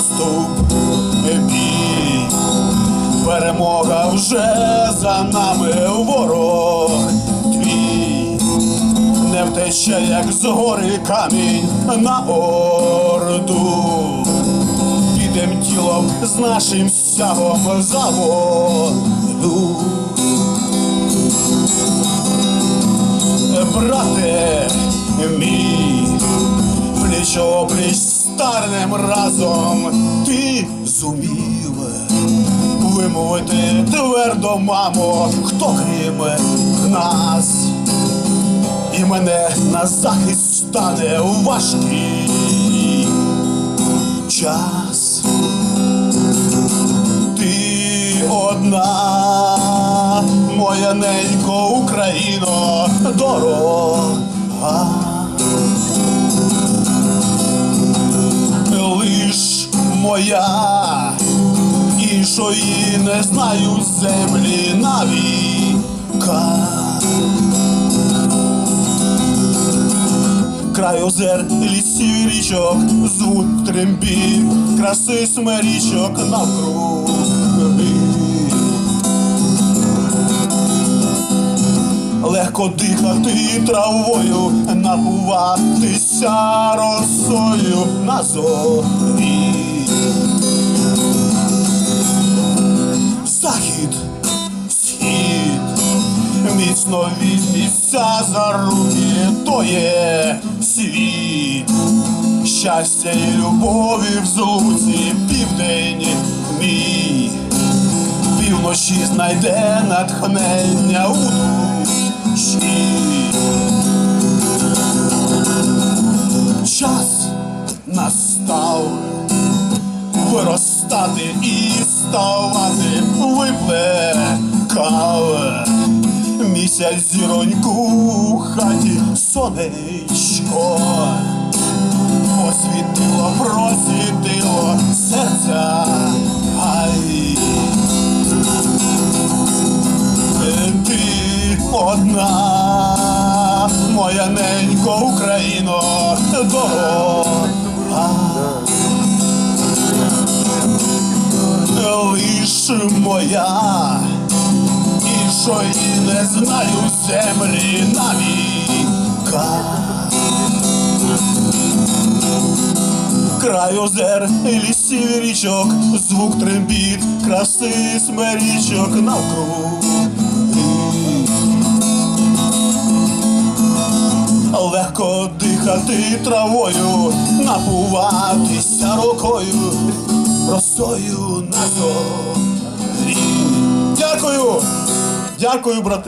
наступ, бій, перемога вже за нами ворог твій, не втече, як з гори камінь на орду. Підем тілом з нашим стягом за воду. брате мій, пліч опліч старним разом ти зумів вимовити твердо, мамо, хто крім нас, і мене на захист стане у важкий час. Ти одна, моя ненько Україно, дорога. Моя, іншої не знаю землі навіка. Край озер, лісів і річок, звук трембіт, краси смерічок навкруги. Легко дихати травою, напуватися росою на зорі. Міцно візьміться за руки, то є світ. Щастя і любові в злуці, південь мій, півночі знайде натхнення у душі. Час настав виростати і ставати виплекав місяць зіроньку у хаті сонечко освітило, просвітило серця. Ай. Ти одна, моя ненько Україно, дорога. Лиш моя, іншої не знаю землі навіка. Край озер, лісів річок, звук трембіт, краси смерічок навкруг. Легко дихати травою, напуватися рукою, росою на зорі. Дякую! Дякую, брате!